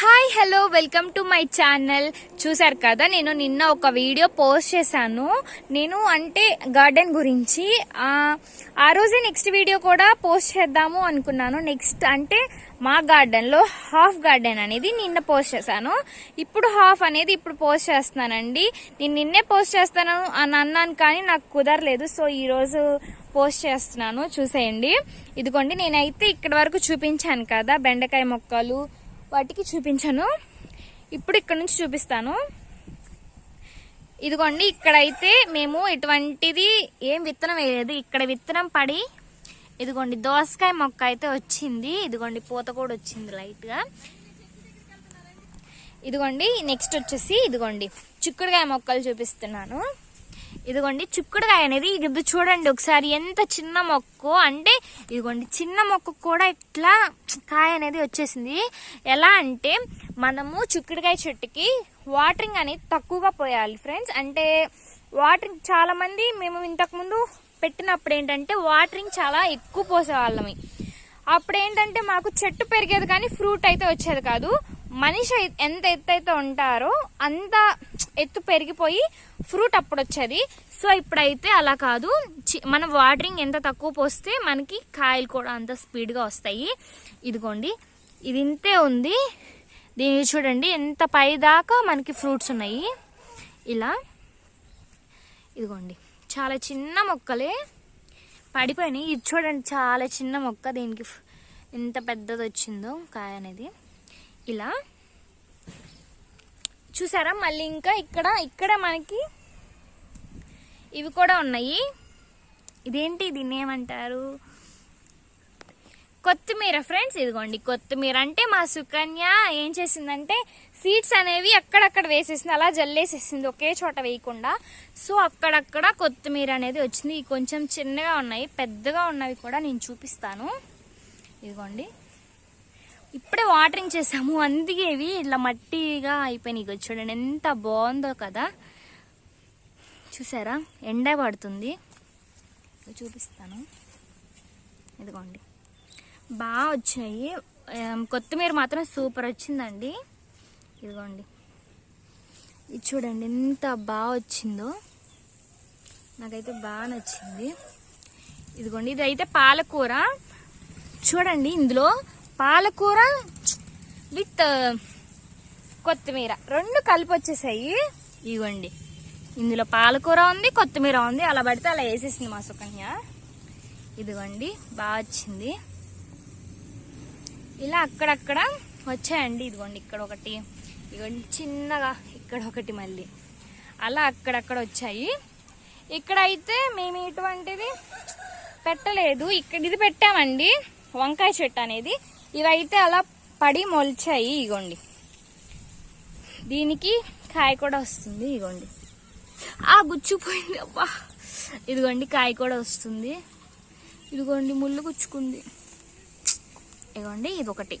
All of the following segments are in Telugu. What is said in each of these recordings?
Hi hello welcome to my channel చూసారు కదా నేను నిన్న ఒక వీడియో పోస్ట్ చేశాను. నేను అంటే గార్డెన్ గురించి ఆ రోజే నెక్స్ట్ వీడియో కూడా పోస్ట్ చేద్దాము అనుకున్నాను. నెక్స్ట్ అంటే మా గార్డెన్లో హాఫ్ గార్డెన్ అనేది నిన్న పోస్ట్ చేశాను. ఇప్పుడు హాఫ్ అనేది ఇప్పుడు పోస్ట్ చేస్తున్నానండి. నేను నిన్నే పోస్ట్ చేస్తాను అని అన్నాను కానీ నాకు కుదరలేదు. సో ఈరోజు పోస్ట్ చేస్తున్నాను. చూసేయండి. ఇదిగోండి నేనైతే ఇక్కడ వరకు చూపించాను కదా బెండకాయ మొక్కలు వాటికి చూపించాను. ఇప్పుడు ఇక్కడ నుంచి చూపిస్తాను. ఇదిగోండి ఇక్కడైతే మేము ఎటువంటిది ఏం విత్తనం వేయలేదు. ఇక్కడ విత్తనం పడి ఇదిగోండి దోసకాయ మొక్క అయితే వచ్చింది. ఇదిగోండి పూత కూడా వచ్చింది లైట్గా ఇదిగోండి నెక్స్ట్ వచ్చేసి ఇదిగోండి చిక్కుడుకాయ మొక్కలు చూపిస్తున్నాను. ఇదిగోండి చిక్కుడుకాయ అనేది ఇది చూడండి ఒకసారి ఎంత చిన్న మొక్క అంటే ఇదిగోండి చిన్న మొక్క కూడా ఇట్లా కాయ అనేది వచ్చేసింది. ఎలా అంటే మనము చిక్కుడుకాయ చెట్టుకి వాటరింగ్ అనేది తక్కువగా పోయాలి ఫ్రెండ్స్ అంటే వాటరింగ్ చాలామంది మేము ఇంతకుముందు పెట్టినప్పుడు ఏంటంటే వాటరింగ్ చాలా ఎక్కువ పోసేవాళ్ళమి అప్పుడు ఏంటంటే మాకు చెట్టు పెరిగేది కానీ ఫ్రూట్ అయితే వచ్చేది కాదు. మనిషి ఎంత ఎత్తు అయితే ఉంటారో అంత ఎత్తు పెరిగిపోయి ఫ్రూట్ అప్పుడు వచ్చేది సో ఇప్పుడైతే అలా కాదు. చి- మనం వాటరింగ్ ఎంత తక్కువ పోస్తే మనకి కాయలు కూడా అంత స్పీడ్గా వస్తాయి. ఇదిగోండి. ఇది ఇంతే ఉంది. దీన్ని చూడండి. ఎంత పై దాకా మనకి ఫ్రూట్స్ ఉన్నాయి. ఇలా. ఇదిగోండి. చాలా చిన్న మొక్కలే పడిపోయినాయి. ఇది చూడండి. చాలా చిన్న మొక్క. దీనికి ఎంత పెద్దది వచ్చిందో కాయ అనేది. ఇలా. చూసారా? మళ్ళీ ఇంకా ఇక్కడ ఇక్కడ మనకి ఇవి కూడా ఉన్నాయి. ఇదేంటి? దీన్ని ఏమంటారు? కొత్తిమీర ఫ్రెండ్స్ ఇదిగోండి. కొత్తిమీర అంటే మా సుకన్య ఏం చేసిందంటే సీడ్స్ అనేవి అక్కడక్కడ వేసేసింది అలా జల్లేసేసింది ఒకే చోట వేయకుండా. సో అక్కడక్కడ కొత్తిమీర అనేది వచ్చింది. కొంచెం చిన్నగా ఉన్నాయి పెద్దగా ఉన్నవి కూడా నేను చూపిస్తాను. ఇదిగోండి. ఇప్పుడే వాటరింగ్ చేసాము అందుకే ఇవి ఇట్లా మట్టిగా అయిపోయినాయి. చూడండి ఎంత బాగుందో కదా. చూసారా? ఎండ పడుతుంది. చూపిస్తాను. ఇదిగోండి. బాగా వచ్చాయి. కొత్తిమీర మాత్రం సూపర్ వచ్చిందండి. ఇదిగోండి. ఇది చూడండి ఎంత బాగా వచ్చిందో. నాకైతే బాగా నచ్చింది. ఇదిగోండి ఇది అయితే పాలకూర. చూడండి ఇందులో పాలకూర విత్ uh, కొత్తిమీర. రెండు కలిపి వచ్చేసాయి ఇవ్వండి ఇందులో పాలకూర ఉంది కొత్తిమీర ఉంది. అలా పడితే అలా వేసేసింది మా సుకన్య. ఇదిగోండి బాగా వచ్చింది. ఇలా అక్కడక్కడ వచ్చాయండి. ఇదిగోండి ఇక్కడ ఒకటి ఇదిగోండి చిన్నగా ఇక్కడ ఒకటి మళ్ళీ. అలా అక్కడక్కడ వచ్చాయి. ఇక్కడ అయితే మేము ఇటువంటిది పెట్టలేదు. ఇక్కడ ఇది పెట్టామండి వంకాయ చెట్టు అనేది. ఇవైతే అలా పడి మొలిచాయి ఇగోండి. దీనికి కాయ కూడా వస్తుంది ఇగోండి. ఆ గుచ్చుపోయింది అబ్బా. ఇదిగోండి కాయ కూడా వస్తుంది. ఇదిగోండి ముళ్ళు గుచ్చుకుంది. ఇదిగోండి ఇది ఒకటి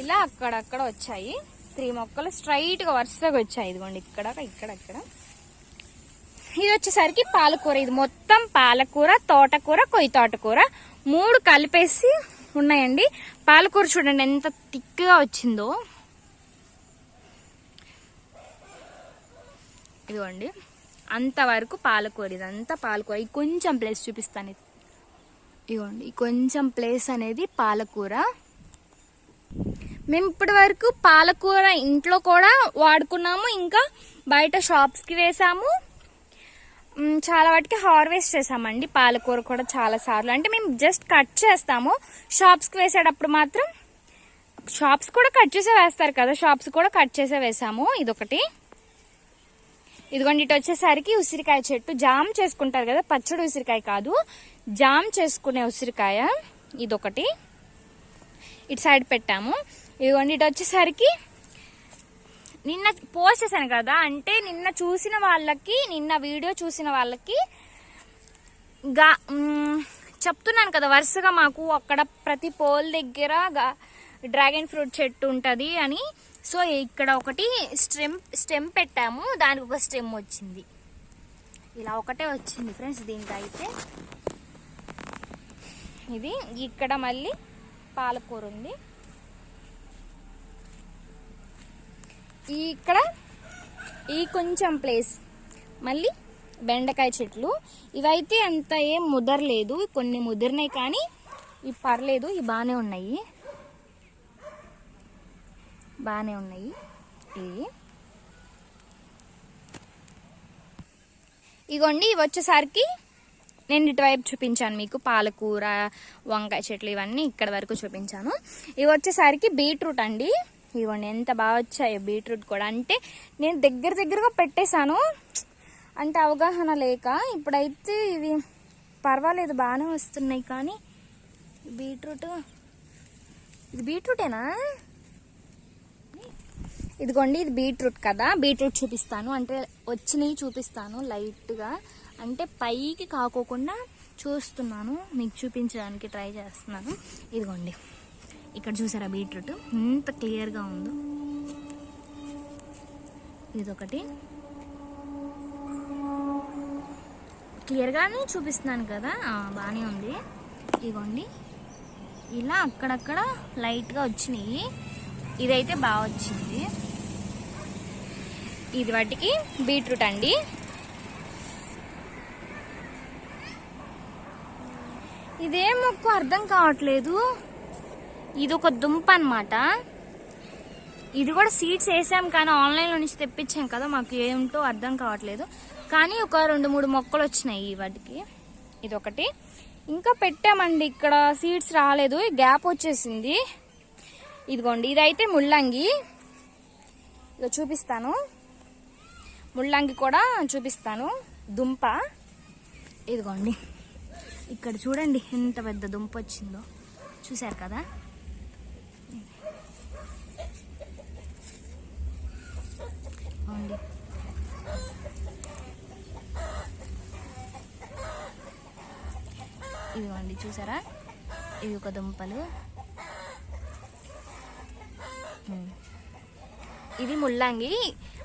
ఇలా అక్కడక్కడ వచ్చాయి. త్రీ మొక్కలు స్ట్రైట్గా వరుసగా వచ్చాయి ఇదిగోండి ఇక్కడ ఇక్కడ ఇక్కడ. ఇది వచ్చేసరికి పాలకూర. ఇది మొత్తం పాలకూర తోటకూర కొయ్యి తోటకూర మూడు కలిపేసి ఉన్నాయండి. పాలకూర చూడండి ఎంత థిక్గా వచ్చిందో. ఇదిగోండి. అంతవరకు పాలకూర ఇదంతా పాలకూర. ఇది కొంచెం ప్లేస్ చూపిస్తాను. ఇదిగోండి ఈ కొంచెం ప్లేస్ అనేది పాలకూర. మేము ఇప్పటి వరకు పాలకూర ఇంట్లో కూడా వాడుకున్నాము. ఇంకా బయట షాప్స్కి వేసాము. చాలా వాటికి హార్వెస్ట్ చేసామండి. పాలకూర కూడా చాలా సార్లు. అంటే మేము జస్ట్ కట్ చేస్తాము. షాప్స్కి వేసేటప్పుడు మాత్రం షాప్స్ కూడా కట్ చేసే వేస్తారు కదా. షాప్స్ కూడా కట్ చేసే వేసాము. ఇదొకటి. ఇదిగోండి ఇటు వచ్చేసరికి ఉసిరికాయ చెట్టు. జామ్ చేసుకుంటారు కదా పచ్చడి ఉసిరికాయ కాదు. జామ్ చేసుకునే ఉసిరికాయ. ఇదొకటి. ఇటు సైడ్ పెట్టాము. ఇదిగోండి ఇటు వచ్చేసరికి నిన్న పోస్ట్ చేశాను కదా అంటే నిన్న చూసిన వాళ్ళకి నిన్న వీడియో చూసిన వాళ్ళకి గా చెప్తున్నాను కదా వరుసగా మాకు అక్కడ ప్రతి పోల్ దగ్గర గా- డ్రాగన్ ఫ్రూట్ చెట్టు ఉంటుంది అని. సో ఇక్కడ ఒకటి స్టెమ్ స్టెమ్ పెట్టాము దానికి ఒక స్టెమ్ వచ్చింది. ఇలా ఒకటే వచ్చింది ఫ్రెండ్స్ దీనికి అయితే ఇది ఇక్కడ మళ్ళీ పాలకూర ఉంది. ఈ ఇక్కడ ఈ కొంచెం ప్లేస్ మళ్ళీ బెండకాయ చెట్లు. ఇవైతే అంత ఏం ముదరలేదు కొన్ని ముదిరినాయి కానీ ఇవి పర్లేదు. ఇవి బాగానే ఉన్నాయి. బాగానే ఉన్నాయి. ఇవి. ఇగోండి ఇవి వచ్చేసరికి నేను ఇటువైపు చూపించాను మీకు. పాలకూర వంకాయ చెట్లు ఇవన్నీ ఇక్కడ వరకు చూపించాను. ఇవి వచ్చేసరికి బీట్రూట్ అండి. ఇవ్వండి ఎంత బాగా వచ్చాయో బీట్రూట్ కూడా. అంటే నేను దగ్గర దగ్గరగా పెట్టేశాను. అంటే అవగాహన లేక ఇప్పుడైతే ఇవి పర్వాలేదు బాగానే వస్తున్నాయి కానీ బీట్రూట్ ఇది బీట్రూటేనా? ఇదిగోండి ఇది బీట్రూట్ కదా. బీట్రూట్ చూపిస్తాను. అంటే వచ్చినవి చూపిస్తాను లైట్గా. అంటే పైకి కాకోకుండా చూస్తున్నాను. మీకు చూపించడానికి ట్రై చేస్తున్నాను. ఇదిగోండి. ఇక్కడ చూసారా బీట్రూట్? ఎంత క్లియర్గా ఉందో. ఇదొకటి. క్లియర్గానే చూపిస్తున్నాను కదా. బాగానే ఉంది. ఇదిగోండి ఇలా అక్కడక్కడ లైట్గా వచ్చినాయి. ఇదైతే బాగా వచ్చింది. ఇది వాటికి బీట్రూట్ అండి. ఇదేం మొక్కు అర్థం కావట్లేదు. ఇది ఒక దుంప అన్నమాట. ఇది కూడా సీడ్స్ వేసాం కానీ ఆన్లైన్లో నుంచి తెప్పించాం కదా మాకు ఏమిటో అర్థం కావట్లేదు. కానీ ఒక రెండు మూడు మొక్కలు వచ్చినాయి వాటికి. ఇది ఒకటి ఇంకా పెట్టామండి ఇక్కడ సీడ్స్ రాలేదు గ్యాప్ వచ్చేసింది. ఇదిగోండి ఇదైతే ముల్లంగి. ఇక చూపిస్తాను. ముల్లంగి కూడా చూపిస్తాను. దుంప. ఇదిగోండి. ఇక్కడ చూడండి ఎంత పెద్ద దుంప వచ్చిందో. చూశారు కదా? అవునండి ఇదిగోండి చూసారా? ఇవి ఒక దుంపలు. ఇది ముల్లంగి.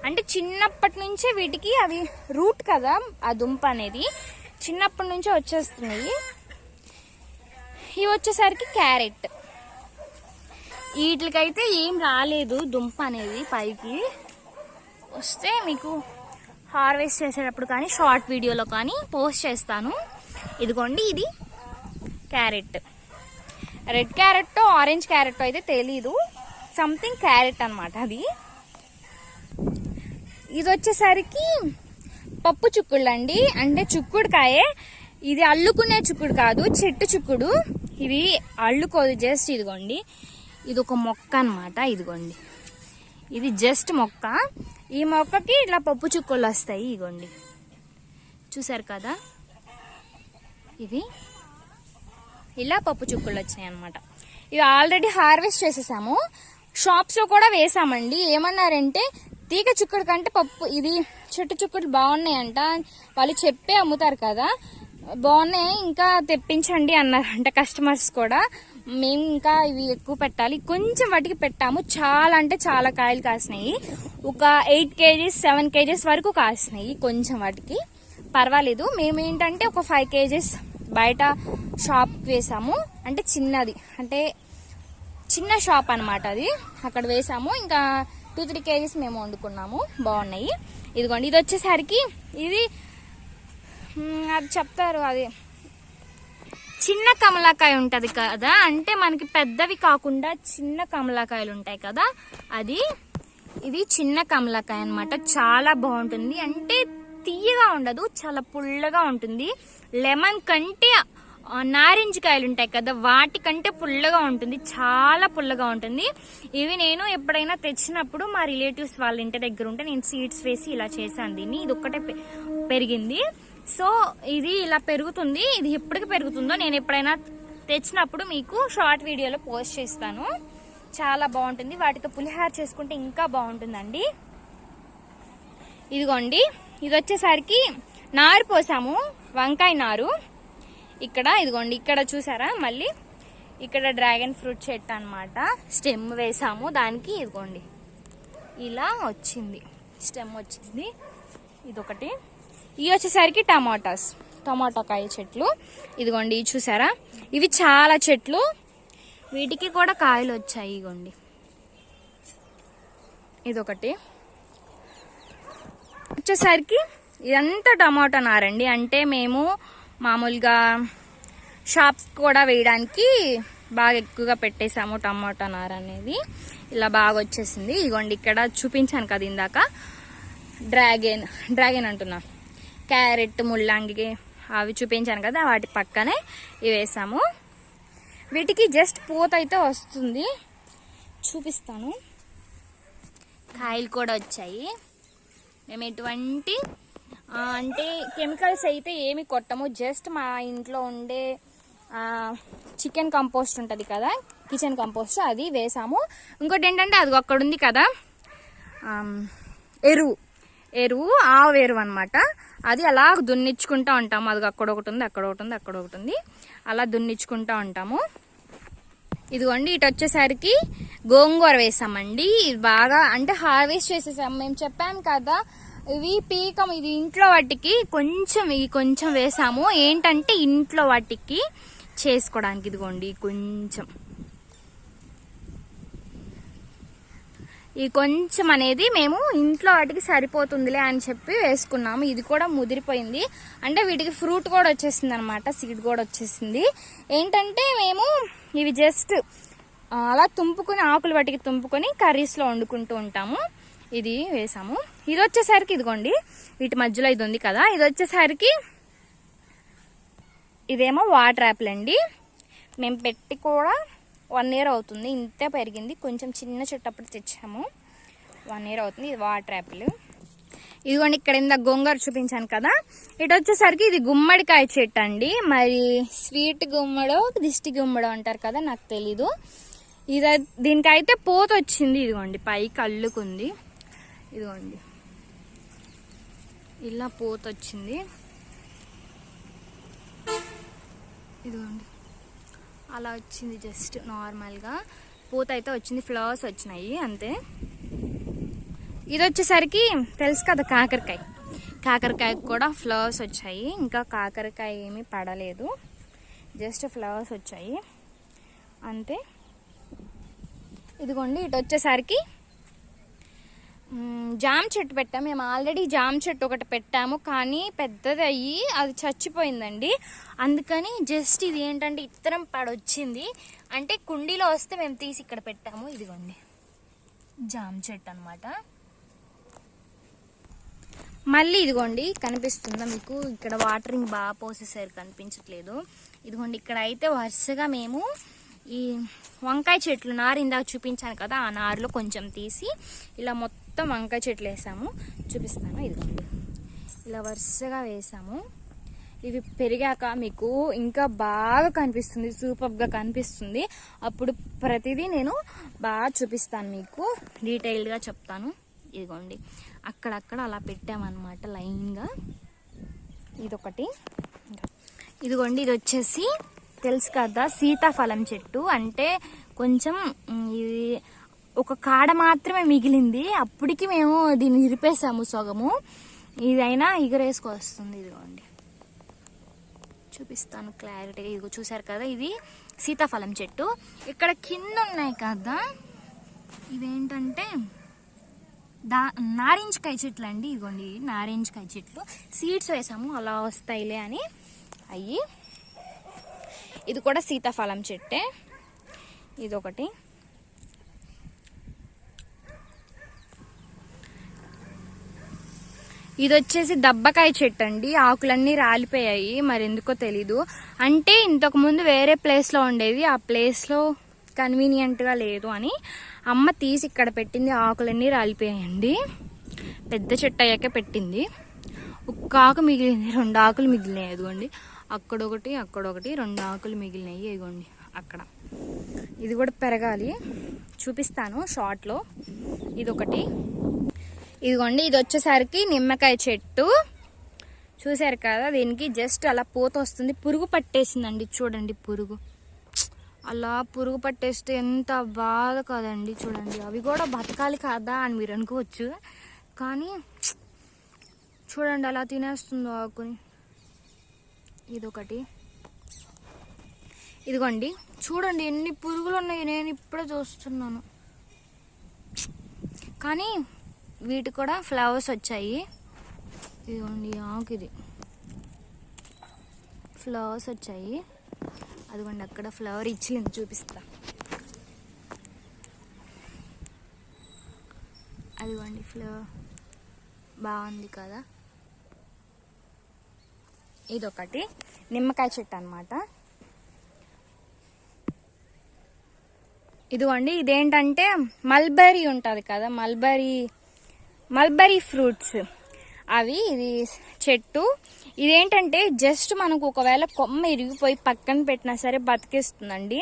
అంటే చిన్నప్పటి నుంచే వీటికి అవి రూట్ కదా ఆ దుంప అనేది. చిన్నప్పటి నుంచే వచ్చేస్తున్నాయి. ఇవి వచ్చేసరికి క్యారెట్. వీటికైతే ఏం రాలేదు దుంప అనేది పైకి. వస్తే మీకు హార్వెస్ట్ చేసేటప్పుడు కానీ షార్ట్ వీడియోలో కానీ పోస్ట్ చేస్తాను. ఇదిగోండి ఇది carrot. Red carrot orange carrot అయితే తెలీదు. సంథింగ్ క్యారెట్ అనమాట అది. ఇది వచ్చేసరికి పప్పు చుక్కుళ్ళు అండి. అంటే చుక్కుడుకాయే. ఇది అల్లుకునే చుక్కుడు కాదు చెట్టు చుక్కుడు. ఇది అల్లుకోదు జస్ట్ ఇదిగోండి. ఇది ఒక మొక్క అన్నమాట ఇదిగోండి. ఇది జస్ట్ మొక్క. ఈ మొక్కకి ఇట్లా పప్పు చుక్కలు వస్తాయి ఇగోండి. చూసారు కదా? ఇది ఇలా పప్పు చుక్కలు వచ్చినాయి అనమాట ఇవి ఆల్రెడీ హార్వెస్ట్ చేసేసాము. షాప్స్లో కూడా వేసామండి. ఏమన్నారంటే తీగ చుక్కడు కంటే పప్పు ఇది చెట్టు చుక్కలు బాగున్నాయంట. వాళ్ళు చెప్పే అమ్ముతారు కదా. బాగున్నాయి? ఇంకా తెప్పించండి అన్నారంట కస్టమర్స్ కూడా. మేము ఇంకా ఇవి ఎక్కువ పెట్టాలి. కొంచెం వాటికి పెట్టాము. చాలా అంటే చాలా కాయలు కాసినాయి. ఒక ఎయిట్ కేజీస్ సెవెన్ కేజీస్ వరకు కాసినాయి కొంచెం వాటికి. పర్వాలేదు. మేము ఏంటంటే ఒక ఫైవ్ కేజీస్ బయట షాప్ వేసాము. అంటే చిన్నది. అంటే చిన్న షాప్ అనమాట అది. అక్కడ వేసాము. ఇంకా టూ త్రీ కేజీస్ మేము వండుకున్నాము. బాగున్నాయి. ఇదిగోండి. ఇది వచ్చేసరికి ఇది అది చెప్తారు అది. చిన్న కమలాకాయ ఉంటది కదా అంటే మనకి పెద్దవి కాకుండా చిన్న కమలాకాయలు ఉంటాయి కదా అది ఇది చిన్న కమలాకాయ అన్నమాట. చాలా బాగుంటుంది. అంటే తీయగా ఉండదు చాలా పుల్లగా ఉంటుంది. లెమన్ కంటే నారింజ కాయలు ఉంటాయి కదా వాటికంటే పుల్లగా ఉంటుంది చాలా పుల్లగా ఉంటుంది. ఇవి నేను ఎప్పుడైనా తెచ్చినప్పుడు మా రిలేటివ్స్ వాళ్ళ ఇంటి దగ్గర ఉంటే నేను సీడ్స్ వేసి ఇలా చేశాను. దీన్ని ఇది ఒక్కటే పె- పెరిగింది. సో ఇది ఇలా పెరుగుతుంది. ఇది ఎప్పటికి పెరుగుతుందో నేను ఎప్పుడైనా తెచ్చినప్పుడు మీకు షార్ట్ వీడియోలో పోస్ట్ చేస్తాను. చాలా బాగుంటుంది. వాటితో పులిహార చేసుకుంటే ఇంకా బాగుంటుందండి. ఇదిగోండి. ఇది వచ్చేసరికి నారు పోసాము. వంకాయ నారు. ఇక్కడ ఇదిగోండి ఇక్కడ చూసారా? మళ్ళీ ఇక్కడ డ్రాగన్ ఫ్రూట్ చెట్టు అన్నమాట. స్టెమ్ వేసాము. దానికి ఇదిగోండి. ఇలా వచ్చింది. స్టెమ్ వచ్చింది. ఇదొకటి. ఇవి వచ్చేసరికి టమాటాస్. టమాటా కాయ చెట్లు. ఇదిగోండి చూసారా? ఇవి చాలా చెట్లు. వీటికి కూడా కాయలు వచ్చాయి ఇగోండి ఇదొకటి. వచ్చేసరికి ఇదంతా టమాటా నారండి. అంటే మేము మామూలుగా షాప్స్ కూడా వేయడానికి బాగా ఎక్కువగా పెట్టేసాము టమాటా నార అనేది. ఇలా బాగా వచ్చేసింది. ఇగోండి ఇక్కడ చూపించాను కదా ఇందాక. డ్రాగన్ డ్రాగన్ అంటున్నాను క్యారెట్ ముల్లంగి అవి చూపించాను కదా వాటి పక్కనే ఇవి వేసాము. వీటికి జస్ట్ పూత అయితే వస్తుంది. చూపిస్తాను. కాయలు కూడా వచ్చాయి. మేము ఎటువంటి అంటే కెమికల్స్ అయితే ఏమి కొట్టము. జస్ట్ మా ఇంట్లో ఉండే చికెన్ కంపోస్ట్ ఉంటుంది కదా కిచెన్ కంపోస్ట్ అది వేసాము. ఇంకోటి ఏంటంటే అది అక్కడ ఉంది కదా ఎరువు. ఎరువు ఆవు ఎరువు అనమాట అది అలా దున్నిచ్చుకుంటా ఉంటాము. అది అక్కడ ఒకటి ఉంది అక్కడ ఒకటి ఉంది అక్కడ ఒకటి ఉంది. అలా దున్నిచ్చుకుంటా ఉంటాము. ఇదిగోండి ఇటు వచ్చేసరికి గోంగూర వేసామండి. ఇది బాగా అంటే హార్వెస్ట్ చేసేసాం. మేము చెప్పాం కదా ఇవి పీకం ఇది ఇంట్లో వాటికి కొంచెం ఇవి కొంచెం వేసాము. ఏంటంటే ఇంట్లో వాటికి చేసుకోవడానికి ఇదిగోండి కొంచెం. ఈ కొంచెం అనేది మేము ఇంట్లో వాటికి సరిపోతుందిలే అని చెప్పి వేసుకున్నాము. ఇది కూడా ముదిరిపోయింది. అంటే వీటికి ఫ్రూట్ కూడా వచ్చేసింది అనమాట సీడ్ కూడా వచ్చేసింది. ఏంటంటే మేము ఇవి జస్ట్ అలా తుంపుకొని ఆకులు వాటికి తుంపుకొని కర్రీస్లో వండుకుంటూ ఉంటాము. ఇది వేసాము. ఇది వచ్చేసరికి ఇదిగోండి వీటి మధ్యలో ఇది ఉంది కదా ఇది వచ్చేసరికి ఇదేమో వాటర్ యాపిల్ అండి. మేము పెట్టి కూడా వన్ ఇయర్ అవుతుంది. ఇంతే పెరిగింది. కొంచెం చిన్న చెట్టప్పుడు తెచ్చాము. వన్ ఇయర్ అవుతుంది. ఇది వాటర్ యాపిల్. ఇదిగోండి ఇక్కడ ఇంత గోంగూర చూపించాను కదా. ఇటు వచ్చేసరికి ఇది గుమ్మడికాయ చెట్టు అండి. మరి స్వీట్ గుమ్మడో దిష్టి గుమ్మడో అంటారు కదా నాకు తెలీదు. ఇది దీనికైతే పోత వచ్చింది. ఇదిగోండి పైకి అల్లుకుంది. ఇదిగోండి. ఇలా పోత వచ్చింది. ఇదిగోండి. అలా వచ్చింది జస్ట్ నార్మల్గా పూత అయితే వచ్చింది ఫ్లవర్స్ వచ్చినాయి అంతే. ఇది వచ్చేసరికి తెలుసు కదా కాకరకాయ. కాకరకాయ కూడా ఫ్లవర్స్ వచ్చాయి. ఇంకా కాకరకాయ ఏమీ పడలేదు. జస్ట్ ఫ్లవర్స్ వచ్చాయి. అంతే. ఇదిగోండి ఇటు వచ్చేసరికి జామ చెట్టు పెట్టాము మేము ఆల్రెడీ జామ చెట్టు ఒకటి పెట్టాము కానీ పెద్దది అయ్యి అది చచ్చిపోయిందండి. అందుకని జస్ట్ ఇది ఏంటంటే ఇత్తరం పడొచ్చింది. అంటే కుండీలో వస్తే మేము తీసి ఇక్కడ పెట్టాము. ఇదిగోండి. జామ చెట్టు అనమాట మళ్ళీ ఇదిగోండి కనిపిస్తుందా మీకు? ఇక్కడ వాటరింగ్ బాగా పోసేసారు కనిపించట్లేదు. ఇదిగోండి ఇక్కడ అయితే వరుసగా మేము ఈ వంకాయ చెట్లు నారు ఇందాక చూపించాను కదా ఆ నారులో కొంచెం తీసి ఇలా మొత్తం మొత్తం వంకాయ చెట్లు వేసాము. చూపిస్తాను ఇదిగోండి. ఇలా వరుసగా వేసాము. ఇవి పెరిగాక మీకు ఇంకా బాగా కనిపిస్తుంది సూపర్గా కనిపిస్తుంది. అప్పుడు ప్రతిదీ నేను బాగా చూపిస్తాను మీకు. డీటెయిల్డ్గా చెప్తాను. ఇదిగోండి. అక్కడక్కడ అలా పెట్టామన్నమాట లైన్గా. ఇదొకటి. ఇదిగోండి ఇది వచ్చేసి తెలుసు కదా సీతాఫలం చెట్టు. అంటే కొంచెం ఇది ఒక కాడ మాత్రమే మిగిలింది. అప్పటికి మేము దీన్ని ఇరిపేసాము సగము. ఇదైనా ఎగరేసుకొస్తుంది ఇదిగోండి. చూపిస్తాను క్లారిటీగా ఇదిగో చూసారు కదా ఇది? సీతాఫలం చెట్టు. ఇక్కడ కింద ఉన్నాయి కదా? ఇవేంటంటే దా నారింజకాయ చెట్లు అండి. ఇదిగోండి నారింజకాయ చెట్లు. సీడ్స్ వేసాము అలా వస్తాయిలే అని. అయ్యి. ఇది కూడా సీతాఫలం చెట్టే. ఇదొకటి. ఇది వచ్చేసి దబ్బకాయ చెట్టు అండి ఆకులన్నీ రాలిపోయాయి. మరి ఎందుకో తెలీదు. అంటే ఇంతకు ముందు వేరే ప్లేస్లో ఉండేది. ఆ ప్లేస్లో కన్వీనియంట్గా లేదు అని అమ్మ తీసి ఇక్కడ పెట్టింది. ఆకులన్నీ రాలిపోయాయండి. పెద్ద చెట్టు అయ్యాకే పెట్టింది. ఒక్క ఆకు మిగిలింది. రెండు ఆకులు మిగిలినాయి. ఇదిగోండి అక్కడొకటి అక్కడొకటి రెండు ఆకులు మిగిలినాయి. ఇదిగోండి. అక్కడ. ఇది కూడా పెరగాలి. చూపిస్తాను షార్ట్లో. ఇదొకటి. ఇదిగోండి ఇది వచ్చేసరికి నిమ్మకాయ చెట్టు. చూసారు కదా దీనికి జస్ట్ అలా పూత వస్తుంది. పురుగు పట్టేసిందండి చూడండి పురుగు. అలా పురుగు పట్టేస్తే ఎంత బాధ కదండి చూడండి. అవి కూడా బతకాలి కాదా అని మీరు అనుకోవచ్చు. కానీ చూడండి అలా తినేస్తుందో ఆకుని. ఇదొకటి. ఇదిగోండి చూడండి ఎన్ని పురుగులు ఉన్నాయి. నేను ఇప్పుడే చూస్తున్నాను. కానీ వీటి కూడా ఫ్లవర్స్ వచ్చాయి. ఇదిగోండి ఆకిది ఆకు ఇది. ఫ్లవర్స్ వచ్చాయి. అదిగోండి అక్కడ ఫ్లవర్ ఇచ్చిలింది చూపిస్తా. అదిగోండి ఫ్లవర్. బాగుంది కదా? ఇదొకటి. నిమ్మకాయ చెట్టు అనమాట ఇదిగోండి ఇదేంటంటే మల్బరీ ఉంటుంది కదా? మల్బరీ మల్బరీ ఫ్రూట్స్ అవి ఇది చెట్టు. ఇదేంటంటే జస్ట్ మనకు ఒకవేళ కొమ్మ ఇరిగిపోయి పక్కన పెట్టినా సరే బతికేస్తుందండి.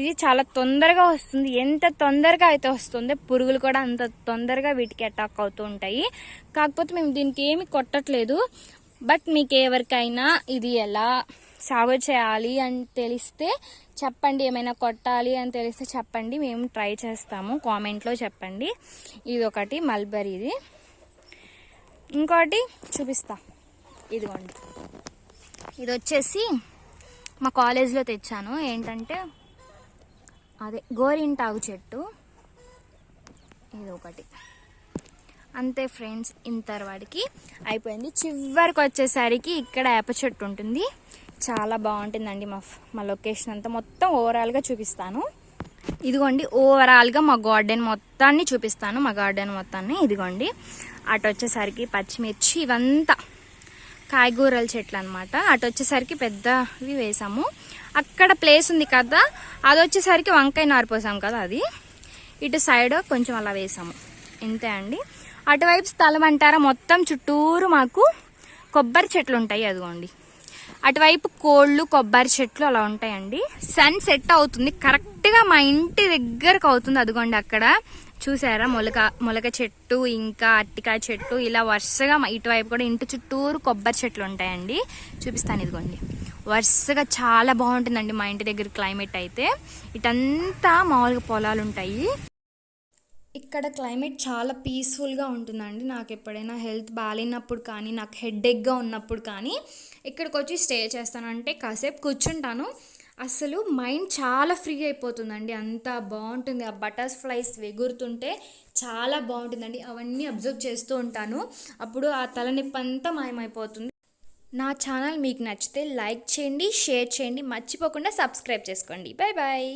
ఇది చాలా తొందరగా వస్తుంది. ఎంత తొందరగా అయితే వస్తుందో పురుగులు కూడా అంత తొందరగా వీటికి అటాక్ అవుతూ ఉంటాయి. కాకపోతే మేము దీనికి ఏమి కొట్టట్లేదు. బట్ మీకు ఎవరికైనా ఇది ఎలా సాగు చేయాలి అని తెలిస్తే చెప్పండి ఏమైనా కొట్టాలి అని తెలిస్తే చెప్పండి మేము ట్రై చేస్తాము. కామెంట్లో చెప్పండి. ఇది ఒకటి మల్బరీది ఇంకోటి చూపిస్తా. ఇదిగోండి. ఇది వచ్చేసి మా కాలేజ్లో తెచ్చాను. ఏంటంటే అదే గోరింటాకు చెట్టు. ఇది ఒకటి అంతే ఫ్రెండ్స్ ఇంత వాడికి అయిపోయింది. చివరికి వచ్చేసరికి ఇక్కడ వేప చెట్టు ఉంటుంది. చాలా బాగుంటుందండి మా మా లొకేషన్ అంతా. మొత్తం ఓవరాల్గా చూపిస్తాను. ఇదిగోండి ఓవరాల్గా మా గార్డెన్ మొత్తాన్ని చూపిస్తాను. మా గార్డెన్ మొత్తాన్ని. ఇదిగోండి అటు వచ్చేసరికి పచ్చిమిర్చి ఇవంతా కాయగూరల చెట్లు అనమాట అటు వచ్చేసరికి పెద్దవి వేసాము. అక్కడ ప్లేస్ ఉంది కదా అది వచ్చేసరికి వంకాయ నారిపోసాం కదా అది. ఇటు సైడ్ కొంచెం అలా వేసాము. ఇంతే అండి. అటువైపు స్థలం అంటారా మొత్తం చుట్టూరు మాకు కొబ్బరి చెట్లు ఉంటాయి అదిగోండి. అటువైపు కోళ్ళు కొబ్బరి చెట్లు అలా ఉంటాయండి. సన్ సెట్ అవుతుంది. కరెక్ట్గా మా ఇంటి దగ్గరకు అవుతుంది. అదిగోండి అక్కడ. చూసారా? మొలక మొలక చెట్టు ఇంకా అట్టికాయ చెట్టు. ఇలా వరుసగా ఇటువైపు కూడా ఇంటి చుట్టూరు కొబ్బరి చెట్లు ఉంటాయండి. చూపిస్తాను ఇదిగోండి. వరుసగా చాలా బాగుంటుందండి మా ఇంటి దగ్గర క్లైమేట్ అయితే. ఇటంతా మామూలుగా పొలాలు ఉంటాయి. ఇక్కడ క్లైమేట్ చాలా పీస్ఫుల్గా ఉంటుందండి. నాకు ఎప్పుడైనా హెల్త్ బాగాలేనప్పుడు కానీ నాకు హెడ్ఏక్గా ఉన్నప్పుడు కానీ ఇక్కడికి వచ్చి స్టే చేస్తానంటే కాసేపు కూర్చుంటాను. అసలు మైండ్ చాలా ఫ్రీ అయిపోతుందండి. అంత బాగుంటుంది. ఆ బటర్ఫ్లైస్ ఎగురుతుంటే చాలా బాగుంటుందండి. అవన్నీ అబ్జర్వ్ చేస్తూ ఉంటాను. అప్పుడు ఆ తలనొప్పి అంతా మాయమైపోతుంది. నా ఛానల్ మీకు నచ్చితే లైక్ చేయండి షేర్ చేయండి. మర్చిపోకుండా సబ్స్క్రైబ్ చేసుకోండి. Bye bye